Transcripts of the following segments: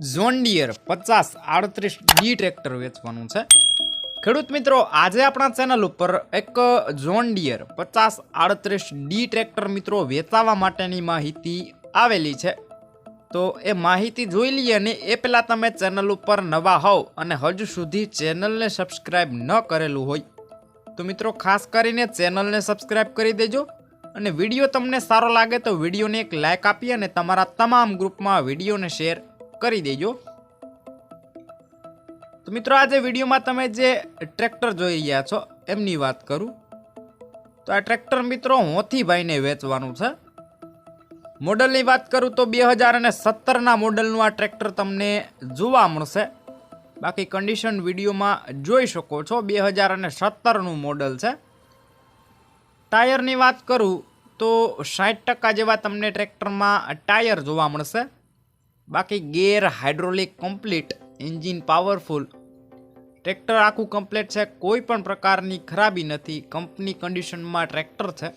ઝોન્ડિયર પચાસ આડત્રીસ D tractor વેચવાનું છે. ખેડૂત મિત્રો, આજે આપણા ચેનલ ઉપર એક ઝોન્ડિયર પચાસ આડત્રીસ ડી ટ્રેક્ટર મિત્રો વેચાવા માટેની માહિતી આવેલી છે. તો એ માહિતી જોઈ લઈએ અને એ પહેલાં તમે ચેનલ ઉપર નવા હોવ અને હજુ સુધી ચેનલને સબસ્ક્રાઈબ ન કરેલું હોય, તો મિત્રો ખાસ કરીને ચેનલને સબસ્ક્રાઈબ કરી દેજો અને વીડિયો તમને સારો લાગે તો વિડીયોને એક લાઇક આપી અને તમારા તમામ ગ્રુપમાં વિડીયોને શેર કરી દેજો. તો મિત્રો, આજે વિડીયોમાં તમે જે ટ્રેક્ટર જોઈ રહ્યા છો, એમની વાત કરું. તો આ ટ્રેક્ટર મિત્રો હોથીભાઈને વેચવાનું છે. મોડલની વાત કરું તો બે હજાર અને સત્તરના મોડલનું આ ટ્રેક્ટર તમને જોવા મળશે. બાકી કન્ડિશન વિડીયોમાં જોઈ શકો છો, બે હજાર અને સત્તરનું મોડલ છે. ટાયરની વાત કરું તો સાઠ ટકા જેવા તમને ટ્રેક્ટરમાં ટાયર જોવા મળશે. બાકી gear hydraulic complete engine powerful. Tractor આખું કમ્પ્લીટ છે કોઈ પણ પ્રકારની ખરાબી નથી, કંપની કન્ડિશનમાં ટ્રેક્ટર છે.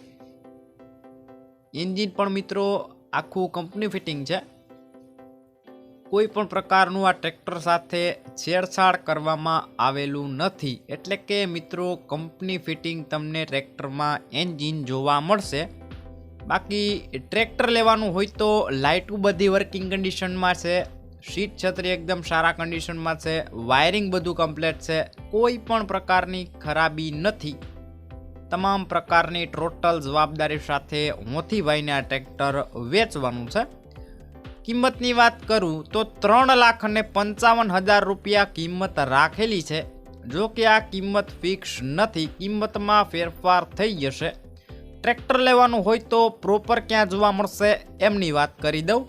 એન્જિન પણ મિત્રો આખું કંપની ફિટિંગ છે. કોઈ પણ પ્રકારનું આ ટ્રેક્ટર સાથે છેડછાડ કરવામાં આવેલું નથી, એટલે કે મિત્રો કંપની ફિટિંગ તમને ટ્રેક્ટરમાં એન્જિન જોવા મળશે. બાકી ટ્રેક્ટર લેવાનું હોય તો લાઇટું બધી વર્કિંગ કન્ડિશનમાં છે સીટ છત્રી એકદમ સારા કન્ડિશનમાં છે વાયરિંગ બધું કમ્પ્લીટ છે, કોઈ પણ પ્રકારની ખરાબી નથી. તમામ પ્રકારની ટોટલ જવાબદારી સાથે મોથીભાઈને આ ટ્રેક્ટર વેચવાનું છે. કિંમતની વાત કરું તો ત્રણ લાખ અને પંચાવન હજાર રૂપિયા કિંમત રાખેલી છે. જો કે આ કિંમત ફિક્સ નથી, કિંમતમાં ફેરફાર થઈ જશે. ટ્રેક્ટર લેવાનું હોય તો પ્રોપર ક્યાં જોવા મળશે એમની વાત કરી દઉં.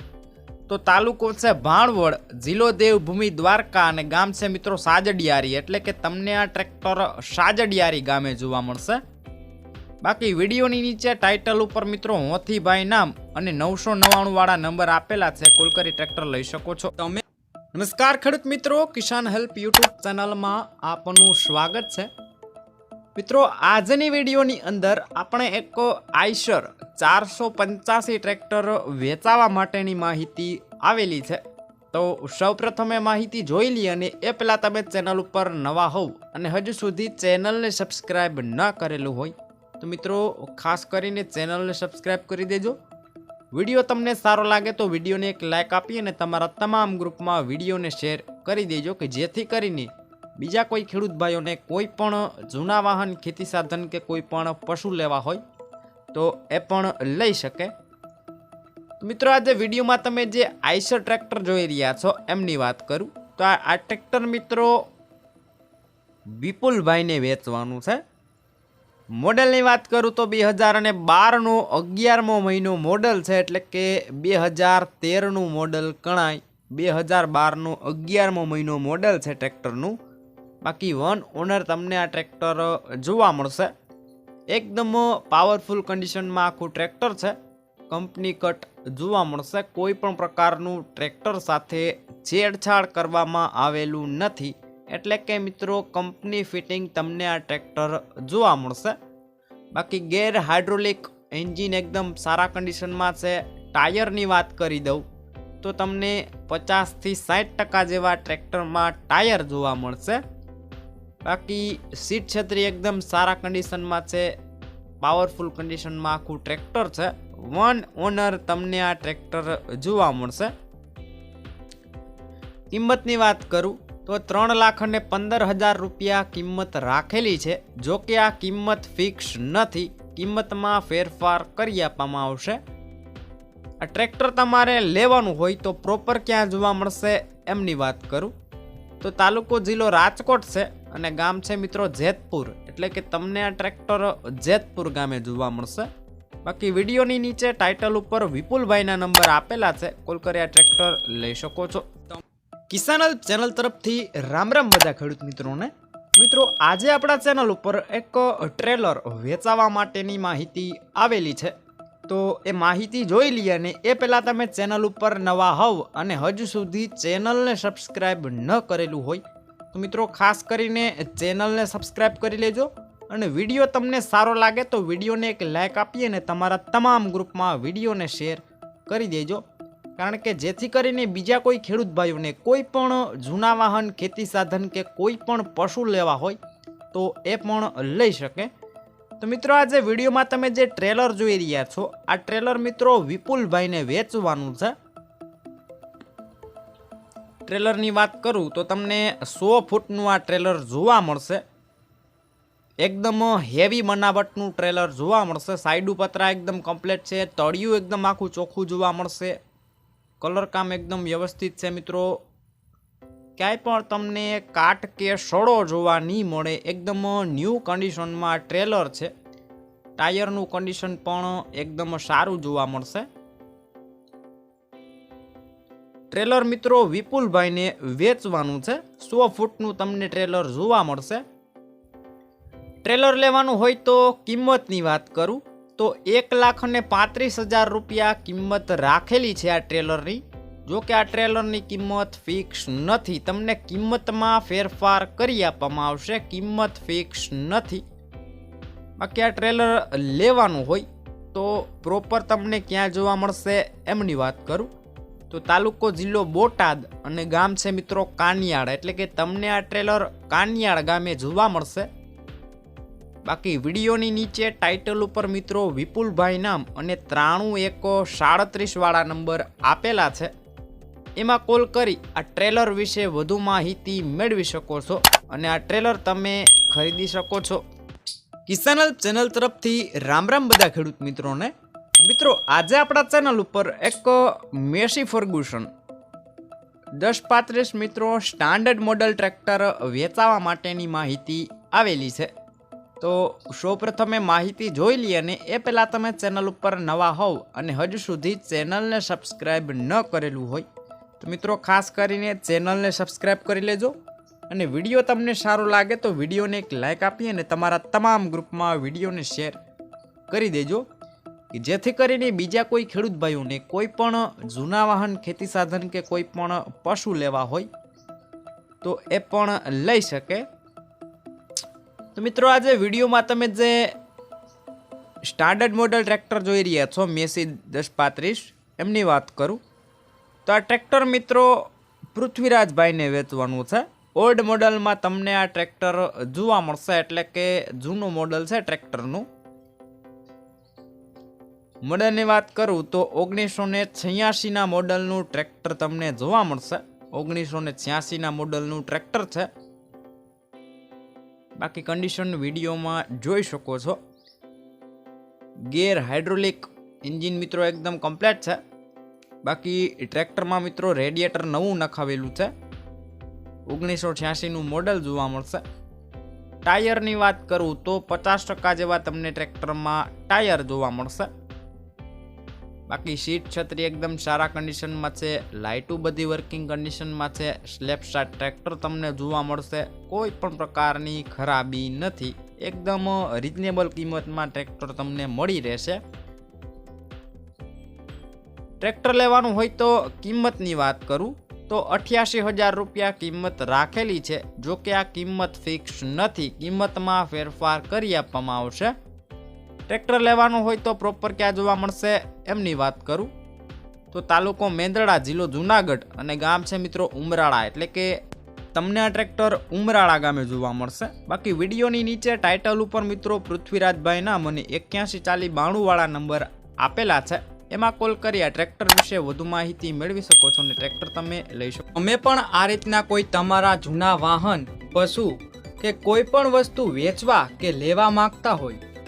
તો તાલુકો છે ભાણવડ, જિલ્લો દેવભૂમિ, દ્વારકા અને ગામ છે મિત્રો સાજડિયારી. એટલે કે તમને આ ટ્રેક્ટર સાજડિયારી ગામે જોવા મળશે. બાકી વિડીયોની નીચે ટાઇટલ ઉપર મિત્રો હોથીભાઈ નામ અને નવસો નવ્વાણું વાળા નંબર આપેલા છે. કોલ કરી ટ્રેક્ટર લઈ શકો છો. તમે નમસ્કાર ખેડૂત મિત્રો, કિસાન હેલ્પ યુટ્યુબ ચેનલમાં આપનું સ્વાગત છે. મિત્રો, આજની વિડીયોની અંદર આપણે એક આઈશર ચારસો પંચ્યાસી ટ્રેક્ટર વેચાવા માટેની માહિતી આવેલી છે. તો સૌપ્રથમે માહિતી જોઈ લઈએ અને એ પહેલાં તમે ચેનલ ઉપર નવા હોવ અને હજુ સુધી ચેનલને સબસ્ક્રાઈબ ન કરેલું હોય, તો મિત્રો ખાસ કરીને ચેનલને સબસ્ક્રાઈબ કરી દેજો. વીડિયો તમને સારો લાગે તો વિડીયોને એક લાઇક આપી અને તમારા તમામ ગ્રુપમાં વિડીયોને શેર કરી દેજો કે જેથી કરીને બીજા કોઈ ખેડૂત ભાઈઓને કોઈ પણ જૂના વાહન ખેતી સાધન કે કોઈ પણ પશુ લેવા હોય, તો એ પણ લઈ શકે. મિત્રો, આજે વિડીયોમાં તમે જે આઈસર ટ્રેક્ટર જોઈ રહ્યા છો, એમની વાત કરું. તો આ ટ્રેક્ટર મિત્રો વિપુલભાઈને વેચવાનું છે. મોડેલની વાત કરું તો બે હજાર અને બારનો અગિયારમો મહિનો મોડલ છે, એટલે કે બે હજાર તેરનું મોડલ ગણાય. બે હજાર બારનો અગિયારમો મહિનો મોડલ છે ટ્રેક્ટરનું. બાકી વન ઓનર તમને આ ટ્રેક્ટર જોવા મળશે. એકદમ પાવરફુલ કન્ડિશનમાં આખું ટ્રેક્ટર છે. કંપની કટ જોવા મળશે. કોઈ પણ પ્રકારનું ટ્રેક્ટર સાથે છેડછાડ કરવામાં આવેલું નથી. એટલે કે મિત્રો, કંપની ફિટિંગ તમને આ ટ્રેક્ટર જોવા મળશે. બાકી ગેર હાઇડ્રોલિક એન્જિન એકદમ સારા કન્ડિશનમાં છે. ટાયરની વાત કરી દઉં, તો તમને પચાસથી સાઠ ટકા જેવા ટ્રેક્ટરમાં ટાયર જોવા મળશે. બાકી સીટ છત્રી એકદમ સારા કન્ડિશનમાં છે. પાવરફુલ કન્ડિશનમાં આખું ટ્રેક્ટર છે. વન ઓનર તમને આ ટ્રેક્ટર જોવા મળશે. કિંમતની વાત કરું તો ત્રણ લાખ અને પંદર હજાર રૂપિયા કિંમત રાખેલી છે. જો કે આ કિંમત ફિક્સ નથી. કિંમતમાં ફેરફાર કરી આપવામાં આવશે. આ ટ્રેક્ટર તમારે લેવાનું હોય તો પ્રોપર ક્યાં જોવા મળશે એમની વાત કરું. તો તાલુકો જિલ્લો રાજકોટ છે. અને ગામ છે મિત્રો જેતપુર. એટલે કે તમને આ ટ્રેક્ટર જેતપુર ગામે જોવા મળશે. બાકી વિડીયોની નીચે ટાઇટલ ઉપર વિપુલભાઈના નંબર આપેલા છે. કોલ કરી આ ટ્રેક્ટર લઈ શકો છો. કિસાનલ ચેનલ તરફથી રામ રામ બધા ખેડૂત મિત્રોને. મિત્રો, આજે આપણા ચેનલ ઉપર એક ટ્રેલર વેચાવા માટેની માહિતી આવેલી છે. તો એ માહિતી જોઈ લઈએ અને એ પહેલાં તમે ચેનલ ઉપર નવા હોવ અને હજુ સુધી ચેનલને સબસ્ક્રાઈબ ન કરેલું હોય તો મિત્રો, ખાસ કરીને ચેનલને સબસ્ક્રાઈબ કરી લેજો અને વીડિયો તમને સારો લાગે તો વિડીયોને એક લાઇક આપી અને તમારા તમામ ગ્રુપમાં વિડીયોને શેર કરી દેજો. કારણ કે જેથી કરીને બીજા કોઈ ખેડૂત ભાઈઓને કોઈ પણ જૂના વાહન, ખેતી સાધન કે કોઈ પણ પશુ લેવા હોય તો એ પણ લઈ શકે. તો મિત્રો, આજે વિડીયોમાં તમે જે ટ્રેલર જોઈ રહ્યા છો, આ ટ્રેલર મિત્રો વિપુલભાઈને વેચવાનું છે. ટ્રેલરની વાત કરું તો તમને સો ફૂટનું આ ટ્રેલર જોવા મળશે. એકદમ હેવી બનાવટનું ટ્રેલર જોવા મળશે. સાઈડ પતરા એકદમ કમ્પ્લીટ છે. તળિયું એકદમ આખું ચોખ્ખું જોવા મળશે. કલર કામ એકદમ વ્યવસ્થિત છે મિત્રો. ક્યાંય પણ તમને કાટ કે સડો જોવા નહીં મળે. એકદમ ન્યૂ કન્ડિશનમાં ટ્રેલર છે. ટાયરનું કન્ડિશન પણ એકદમ સારું જોવા મળશે. ટ્રેલર મિત્રો વિપુલભાઈને વેચવાનું છે. સો ફૂટનું તમને ટ્રેલર જોવા મળશે. ટ્રેલર લેવાનું હોય તો કિંમતની વાત કરું. તો એક લાખ અને પાંત્રીસ હજાર રૂપિયા કિંમત રાખેલી છે આ ટ્રેલરની. જો કે આ ટ્રેલરની કિંમત ફિક્સ નથી. તમને કિંમતમાં ફેરફાર કરી આપવામાં આવશે. કિંમત ફિક્સ નથી. બાકી આ ટ્રેલર લેવાનું હોય તો પ્રોપર તમને ક્યાં જોવા મળશે એમની વાત કરું. તો તાલુકો જિલ્લો બોટાદ અને ગામ છે મિત્રો કાનિયાળ. એટલે કે તમને આ ટ્રેલર કાનિયાળ ગામે જોવા મળશે. બાકી વિડીયોની નીચે ટાઇટલ ઉપર મિત્રો વિપુલભાઈ નામ અને ત્રાણું એક સાડત્રીસવાળા નંબર આપેલા છે. એમાં કોલ કરી આ ટ્રેલર વિશે વધુ માહિતી મેળવી શકો છો અને આ ટ્રેલર તમે ખરીદી શકો છો. કિસાન ચેનલ તરફથી રામ રામ બધા ખેડૂત મિત્રોને મિત્રો, આજે આપણા ચેનલ ઉપર એક મેસી ફર્ગુસન, દસ પાંત્રીસ મિત્રો સ્ટાન્ડર્ડ મોડલ ટ્રેક્ટર વેચાવા માટેની માહિતી આવેલી છે. તો સૌપ્રથમે માહિતી જોઈ લઈએ અને એ પહેલાં તમે ચેનલ ઉપર નવા હોવ અને હજુ સુધી ચેનલને સબસ્ક્રાઈબ ન કરેલું હોય, તો મિત્રો ખાસ કરીને ચેનલને સબસ્ક્રાઈબ કરી લેજો અને વીડિયો તમને સારો લાગે તો વિડીયોને એક લાઇક આપી અને તમારા તમામ ગ્રુપમાં વિડીયોને શેર કરી દેજો. કે જેથી કરીને બીજા કોઈ ખેડૂત ભાઈઓને કોઈ પણ જૂના વાહન ખેતી સાધન કે કોઈ પણ પશુ લેવા હોય, તો એ પણ લઈ શકે. તો મિત્રો, આજે વિડીયોમાં તમે જે સ્ટાન્ડર્ડ મોડલ ટ્રેક્ટર જોઈ રહ્યા છો, મેસી દસ પાંત્રીસ, એમની વાત કરું. તો આ ટ્રેક્ટર મિત્રો પૃથ્વીરાજભાઈને વેચવાનું છે. ઓલ્ડ મોડલમાં તમને આ ટ્રેક્ટર જોવા મળશે, એટલે કે જૂનું મોડલ છે ટ્રેક્ટરનું. મોડલની વાત કરું તો ઓગણીસો ને છ્યાસીના મોડલનું ટ્રેક્ટર તમને જોવા મળશે. ઓગણીસો ને છ્યાસીના મોડલનું ટ્રેક્ટર છે. બાકી કન્ડિશન વિડીયોમાં જોઈ શકો છો. ગેર હાઇડ્રોલિક એન્જિન મિત્રો એકદમ કમ્પ્લેટ છે. બાકી ટ્રેક્ટરમાં મિત્રો રેડિએટર નવું નખાવેલું છે. ઓગણીસો છ્યાસીનું મોડલ જોવા મળશે. ટાયરની વાત કરું તો પચાસ ટકા જેવા તમને ટ્રેક્ટરમાં ટાયર જોવા મળશે. બાકી સીટ છત્રી એકદમ સારા કન્ડિશનમાં છે, લાઇટું બધી વર્કિંગ કન્ડિશનમાં છે સ્લેપ સ્ટાર્ટ ટ્રેક્ટર તમને જોવા મળશે, કોઈ પણ પ્રકારની ખરાબી નથી. એકદમ રિઝનેબલ કિંમતમાં ટ્રેક્ટર તમને મળી રહેશે. ટ્રેક્ટર લેવાનું હોય તો કિંમતની વાત કરું, તો અઠ્યાસી હજાર રૂપિયા કિંમત રાખેલી છે જો કે આ કિંમત ફિક્સ નથી, કિંમતમાં ફેરફાર કરી આપવામાં આવશે. ટ્રેક્ટર લેવાનું હોય તો પ્રોપર ક્યાં જોવા મળશે એમની વાત કરું. તો તાલુકો મેંદરડા જિલ્લો જુનાગઢ અને ગામ છે મિત્રો ઉમરાળા. એટલે કે તમને આ ટ્રેક્ટર ઉમરાળા ગામે જોવા મળશે. બાકી વિડીયોની નીચે ટાઇટલ ઉપર મિત્રો પૃથ્વીરાજભાઈના મને એક્યાસી ચાલી બાણુંવાળા નંબર આપેલા છે. એમાં કોલ કરી આ ટ્રેક્ટર વિશે વધુ માહિતી મેળવી શકો છો અને ટ્રેક્ટર તમે લઈ શકો. અમે પણ આ રીતના કોઈ તમારા જૂના વાહન, પશુ કે કોઈ પણ વસ્તુ વેચવા કે લેવા માંગતા હોય